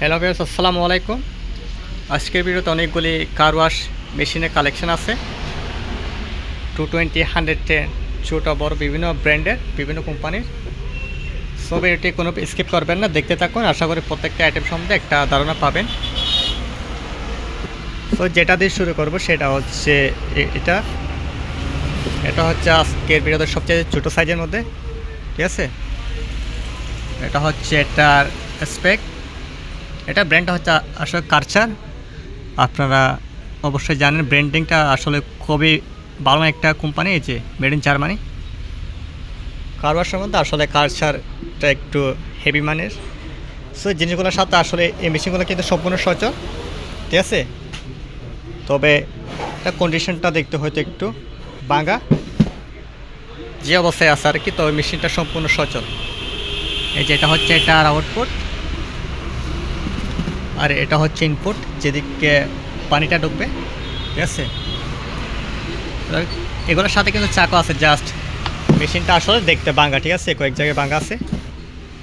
Hello viewers আসসালামু আলাইকুম। আজকের ভিডিওতে অনেকগুলি কার ওয়াশ মেশিনের কালেকশন আছে। টু টোয়েন্টি হান্ড্রেড টেন ছোটো, বড় বিভিন্ন ব্র্যান্ডের, বিভিন্ন কোম্পানির। সব এটি কোনো স্কিপ করবেন না, দেখতে থাকুন। আশা করি প্রত্যেকটা আইটেম সম্বন্ধে একটা ধারণা পাবেন। তো যেটা দিয়ে শুরু করব, সেটা হচ্ছে এটা। এটা হচ্ছে আজকের ভিডিওতে সবচেয়ে ছোটো সাইজের মধ্যে। ঠিক আছে? এটা হচ্ছে এটার স্পেক এটা ব্র্যান্ডটা হচ্ছে আসলে কারচার আপনারা অবশ্যই জানেন ব্র্যান্ডিংটা আসলে খুবই ভালো একটা কোম্পানি এই যে মেড ইন জার্মানি কারবার সম্বন্ধে আসলে কালচারটা একটু হেভি মানের। সো জিনিসগুলোর সাথে আসলে এই মেশিনগুলো কিন্তু সম্পূর্ণ সচল, ঠিক আছে? তবে এটা কন্ডিশনটা দেখতে হয়তো একটু বাঙ্গা যে অবস্থায় আছে আর কি, তবে মেশিনটা সম্পূর্ণ সচল। এই যে এটা হচ্ছে এটার আউটপুট আর এটা হচ্ছে ইনপুট যেদিকে পানিটা ঢুকবে, ঠিক আছে? এগুলোর সাথে কিন্তু চাকু আছে জাস্ট মেশিনটা আসলে দেখতে বাঙ্গা, ঠিক আছে? কয়েক জায়গায় বাঙ্গা আছে।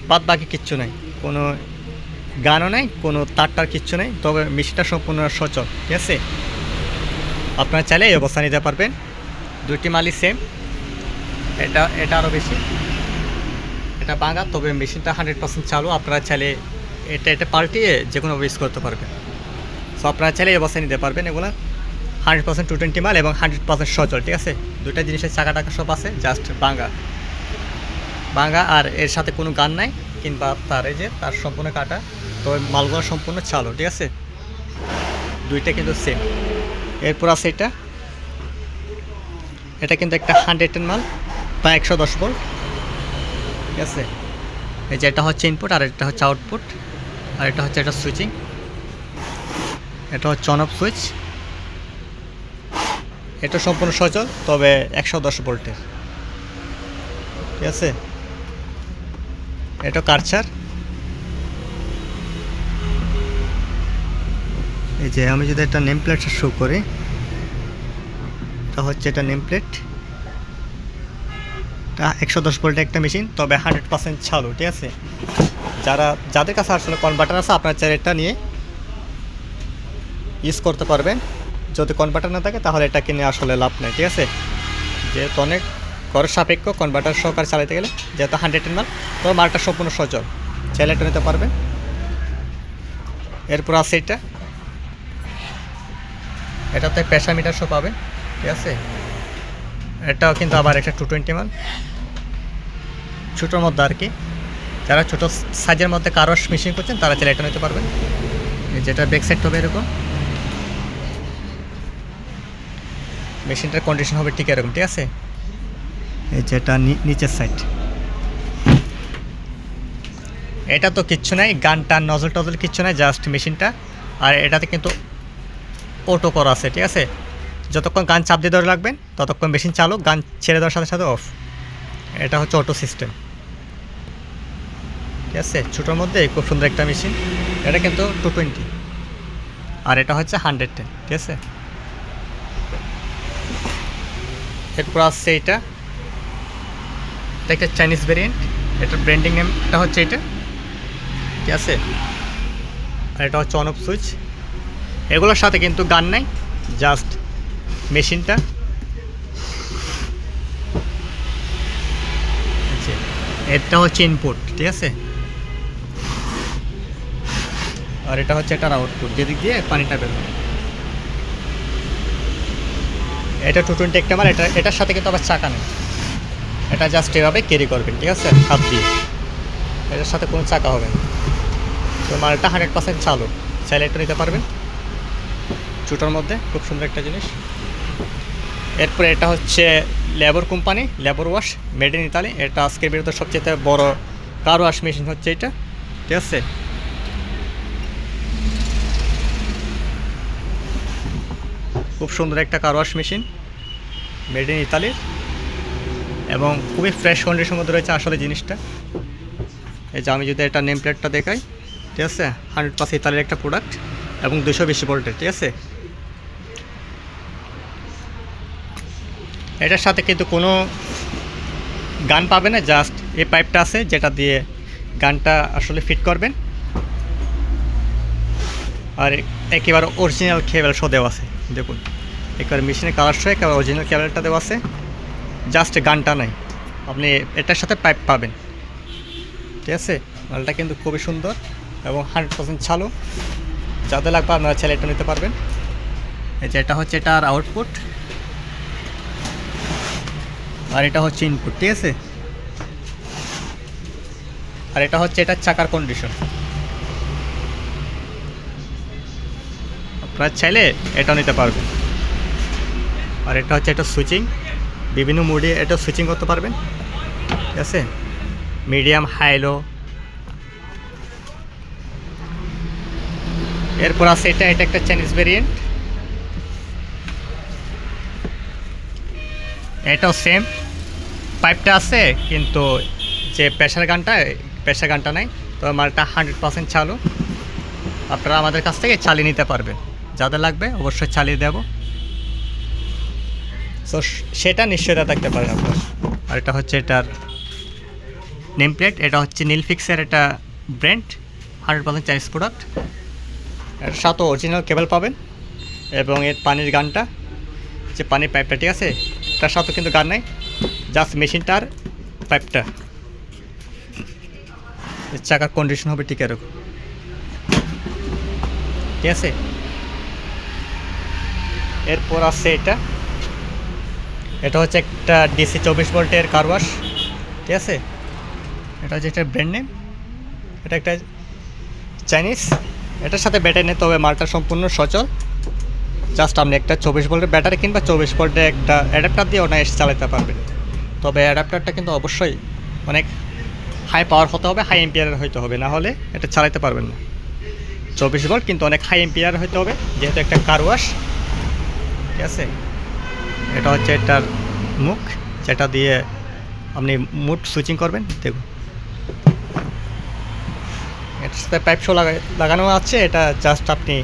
বাদ বাকি কিচ্ছু নেই। কোনো গানও নেই, কোনো তারটার কিচ্ছু নেই। তবে মেশিনটা সম্পূর্ণ সচল, ঠিক আছে? আপনারা চাইলে এই অবস্থা নিতে পারবেন। দুটি মালই সেম এটা এটা আরও বেশি। এটা বাঙ্গা, তবে মেশিনটা হান্ড্রেড পার্সেন্ট চালু। আপনারা চাইলে এটা এটা পাল্টিয়ে যে কোনো ইউজ করতে পারবেন সো আপনারা চাইলে অবস্থায় নিতে পারবেন এগুলো। হান্ড্রেড পার্সেন্ট টু টোয়েন্টি মাল এবং হান্ড্রেড পার্সেন্ট সচল, ঠিক আছে? দুইটা জিনিসের চাকা টাকা সব আছে জাস্ট বাঙ্গা। বাঙ্গা আর এর সাথে কোনো গান নাই, কিংবা তার এই যে, তার সম্পূর্ণ কাটা, তো মালগুলো সম্পূর্ণ চালু, ঠিক আছে? দুইটা কিন্তু সেম এরপর আছে এটা। এটা কিন্তু একটা হান্ড্রেড টেন মাল, বা একশো দশ ভোল্ট ঠিক আছে? এই যে এটা হচ্ছে ইনপুট আর এটা হচ্ছে আউটপুট আর এটা হচ্ছে এটা সুইচিং এটা হচ্ছে অন অফ সুইচ এটা সম্পূর্ণ সচল, তবে একশো দশ ভোল্টের ঠিক আছে? এটা কারচার এই যে আমি যদি একটা নেম প্লেটটা শো করি, এটা হচ্ছে এটা নেম প্লেট একশো দশ ভোল্টের একটা মেশিন তবে হান্ড্রেড পার্সেন্ট চালু, ঠিক আছে? যারা, যাদের কাছে আসলে কনভার্টার আছে, আপনার এটা নিয়ে ইউজ করতে পারবেন। যদি কনভার্টার না থাকে, তাহলে এটা কিনে আসলে লাভ নেই, ঠিক আছে? যেহেতু অনেক খরচ সাপেক্ষ কনভার্টার সহকারে চালাতে গেলে যেহেতু হান্ড্রেড মাল তবে মালটা সম্পূর্ণ সচল। চ্যানেলটা নিতে পারবেন। এরপর আছে এটা। এটাতে প্রেশার মিটার সব পাবেন, ঠিক আছে? এটাও কিন্তু আবার একটা টু টোয়েন্টি মাল ছোটোর মধ্যে আর কি। যারা ছোটো সাইজের মধ্যে কারস মেশিন করছেন তারা চাইলে এটা নিতে পারবেন। যেটা ব্যাক সাইড হবে এরকম। মেশিনটার কন্ডিশন হবে ঠিক এরকম ঠিক আছে? এই যেটা নিচের সাইড এটা তো কিচ্ছু নাই গান টান নজল টজল কিচ্ছু নাই জাস্ট মেশিনটা আর এটাতে কিন্তু অটো করা আছে ঠিক আছে? যতক্ষণ গান চাপ দিয়ে ধরে রাখবেন ততক্ষণ মেশিন চালু গান ছেড়ে দেওয়ার সাথে সাথে অফ এটা হচ্ছে অটো সিস্টেম ঠিক আছে? ছোটোর মধ্যে খুব সুন্দর একটা মেশিন এটা কিন্তু টু টোয়েন্টি আর এটা হচ্ছে হান্ড্রেড টেন ঠিক আছে? এরপর আসছে এটা। এটা একটা চাইনিজ ভেরিয়েন্ট এটার ব্র্যান্ডিং নেমটা হচ্ছে এটা। ঠিক আছে? আর এটা হচ্ছে অন অফ সুইচ এগুলোর সাথে কিন্তু গান নাই জাস্ট মেশিনটা আচ্ছা, এটা হচ্ছে ইনপুট ঠিক আছে? আর এটা হচ্ছে এটার আউটপুট যেদিক দিয়ে পানিটা বেরোবে এটা টু টোয়েন্টি একটা মাল, এটা এটার সাথে কিন্তু আবার চাকা নেই। এটা জাস্ট এভাবে ক্যারি করবেন, ঠিক আছে? হাত দিয়ে। এটার সাথে কোনো চাকা হবে না। তো মালটা হান্ড্রেড পার্সেন্ট চালু। চাইলে একটু নিতে পারবেন। ছোটোর মধ্যে, খুব সুন্দর একটা জিনিস। এরপরে এটা হচ্ছে লেবর কোম্পানি, লেবর ওয়াশ মেড ইন ইতালি এটা আজকের বিরুদ্ধে সবচেয়ে বড় কার ওয়াশ মেশিন হচ্ছে এটা, ঠিক আছে? খুব সুন্দর একটা car wash machine made in ইতালির এবং খুবই ফ্রেশ কন্ডিশনের মধ্যে রয়েছে আসলে জিনিসটা। এই যে আমি যদি এটা নেম প্লেটটা দেখাই, ঠিক আছে? হান্ড্রেড পার্সেন্ট ইতালির একটা প্রোডাক্ট এবং দুশো বেশি ভোল্টের ঠিক আছে? এটার সাথে কিন্তু কোনো গান পাবে না জাস্ট এই পাইপটা আছে যেটা দিয়ে গানটা আসলে ফিট করবেন। আর একেবারে অরিজিনাল কেবল শো দেওয়া আছে। দেখুন, একেবারে মেশিনের কালার শো একেবারে অরিজিনাল কেবলটা দেওয়া আছে। জাস্ট গানটা নাই। আপনি এটার সাথে পাইপ পাবেন। ঠিক আছে? মালটা কিন্তু খুবই সুন্দর এবং হান্ড্রেড পার্সেন্ট ছালো যাদের লাগবে আপনারা ছেলে এটা নিতে পারবেন। এই যে এটা হচ্ছে এটার আউটপুট আর এটা হচ্ছে ইনপুট ঠিক আছে? আর এটা হচ্ছে এটার চাকার কন্ডিশন আপনারা চাইলে এটাও নিতে পারবেন। আর এটা হচ্ছে এটা সুইচিং বিভিন্ন মোডে এটা সুইচিং করতে পারবেন। ঠিক আছে? মিডিয়াম হাই লো এরপর আছে এটা এটা একটা চাইনিজ ভেরিয়েন্ট এটাও সেম পাইপটা আছে, কিন্তু যে প্রেশার গানটা প্রেশার গানটা নাই, তো মালটা হান্ড্রেড পার্সেন্ট চালু। আপনারা আমাদের কাছ থেকে চালিয়ে নিতে পারবেন। যাদের লাগবে অবশ্যই চালিয়ে দেব। তো সেটা নিশ্চয়তা থাকতে পারেন আপনার। আর এটা হচ্ছে এটার নেম প্লেট এটা হচ্ছে নীলফিক্সের এটা ব্র্যান্ড হান্ড্রেড পার্সেন্ট চাইনিজ প্রোডাক্টের সাথে অরিজিনাল কেবল পাবেন এবং এর পানির গানটা যে পানির পাইপটা ঠিক আছে? তার সাথে কিন্তু গান নাই জাস্ট মেশিনটার পাইপটা এর চাকার কন্ডিশন হবে ঠিক এরকম। ঠিক আছে? এরপর আছে এটা। এটা হচ্ছে একটা ডিসি চব্বিশ ভোল্টের কারওয়াশ ঠিক আছে? এটা হচ্ছে একটা ব্র্যান্ড নেম এটা একটা চাইনিজ এটার সাথে ব্যাটারি নেই তবে মালটা সম্পূর্ণ সচল। জাস্ট আপনি একটা চব্বিশ ভোল্টের ব্যাটারি কিংবা চব্বিশ ভোল্টের একটা অ্যাডাপ্টার দিয়ে এসে চালাতে পারবেন। তবে অ্যাডাপ্টারটা কিন্তু অবশ্যই অনেক হাই পাওয়ার হতে হবে হাই এম্পিয়ারের হইতে হবে। না হলে এটা চালাতে পারবেন না। চব্বিশ ভোল্ট কিন্তু অনেক হাই এম্পিয়ার হতে হবে, যেহেতু একটা কার ওয়াশ ঠিক আছে এটা হচ্ছে এটার মুখ, যেটা দিয়ে আপনি মুড সুইচিং করবেন, দেখুন। এটার সাথে পাইপ শো লাগা, লাগানো আছে, এটা জাস্ট আপনি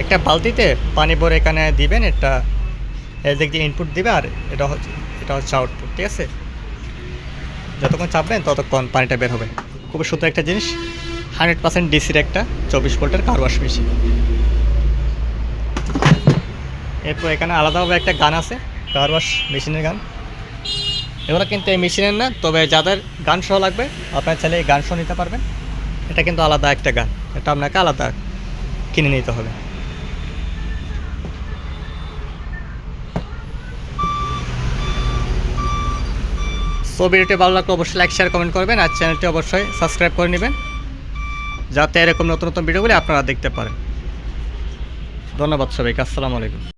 একটা বালতিতে পানি ভরে এখানে দিবেন, এটা এদিক দিয়ে ইনপুট দিবে, আর এটা হচ্ছে এটা হচ্ছে আউটপুট ঠিক আছে? যতক্ষণ চাপবেন, ততক্ষণ পানিটা বের হবে। খুবই সুন্দর একটা জিনিস হান্ড্রেড পার্সেন্ট ডিসির একটা চব্বিশ ভোল্টের কার ওয়াশ মেশিন এরপর এখানে আলাদাভাবে একটা গান আছে কার ওয়াশ মেশিনের গান। এগুলো কিন্তু এই মেশিনের না, তবে যাদের গান সহ লাগবে, আপনার চাইলে এই গান সহ নিতে পারবেন। এটা কিন্তু আলাদা একটা গান, এটা আপনাকে আলাদা কিনে নিতে হবে। সো ভিডিওটি ভালো লাগলে অবশ্যই লাইক শেয়ার কমেন্ট করবেন, আর চ্যানেলটি অবশ্যই সাবস্ক্রাইব করে নেবেন, যাতে এরকম নতুন নতুন ভিডিওগুলি আপনারা দেখতে পারেন। ধন্যবাদ সবাইকে, আসসালামু আলাইকুম।